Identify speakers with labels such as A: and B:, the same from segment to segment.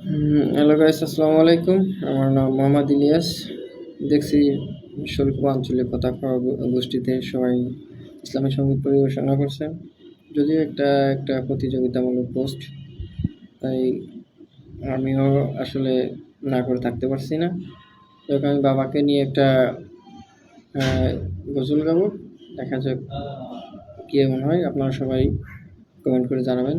A: Hello guys আসসালামু আলাইকুম। আমার নাম মোহাম্মদ ইলিয়াস। দেখছি শরীফ আঞ্চলিক কথা গোষ্ঠীতে সবাই ইসলামী সংগীত পরিবেশনা করছে। যদিও একটা একটা প্রতিযোগিতামূলক পোস্ট তাই আমিও আসলে না করে থাকতে পারছি না। যাক, আমি বাবাকে নিয়ে একটা গজল গাবো। দেখা যাক কী এমন হয়। আপনারা সবাই কমেন্ট করে জানাবেন।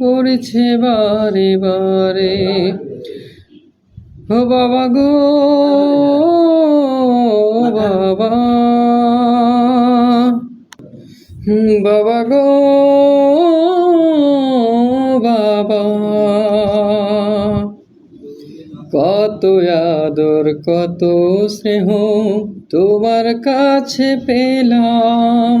A: পড়ছে বারে বারে। ও বাবা গো, বাবা। বাবা গো, বাবা। কত আদর, কত স্নেহ তোমার কাছে পেলাম।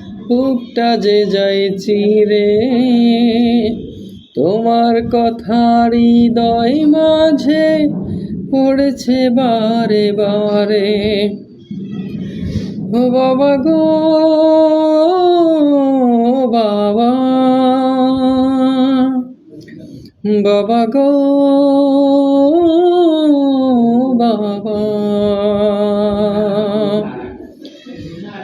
A: বুকটা যে যাই চিরে, তোমার কথা হৃদয় মাঝে পড়েছে বারে বারে। ও বাবা গো, বাবা বাবা গো, বাবা।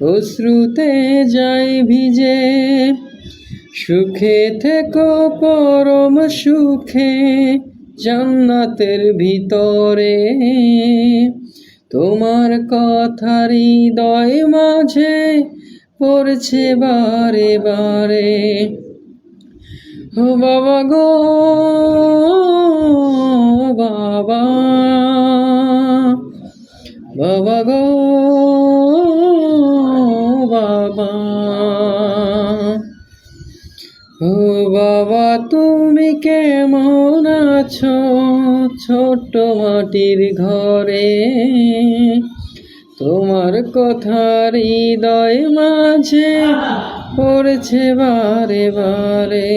A: অশ্রুতে যাই ভিজে, সুখে থেকো পরম সুখে জান্নাতের ভিতরে। তোমার কথা হৃদয় মাঝে পড়ছে বারে বারে। ও বাবা গো আছো ছোট মাটির ঘরে। তোমার কথার হৃদয় মাঝে পড়ছে বারে বারে।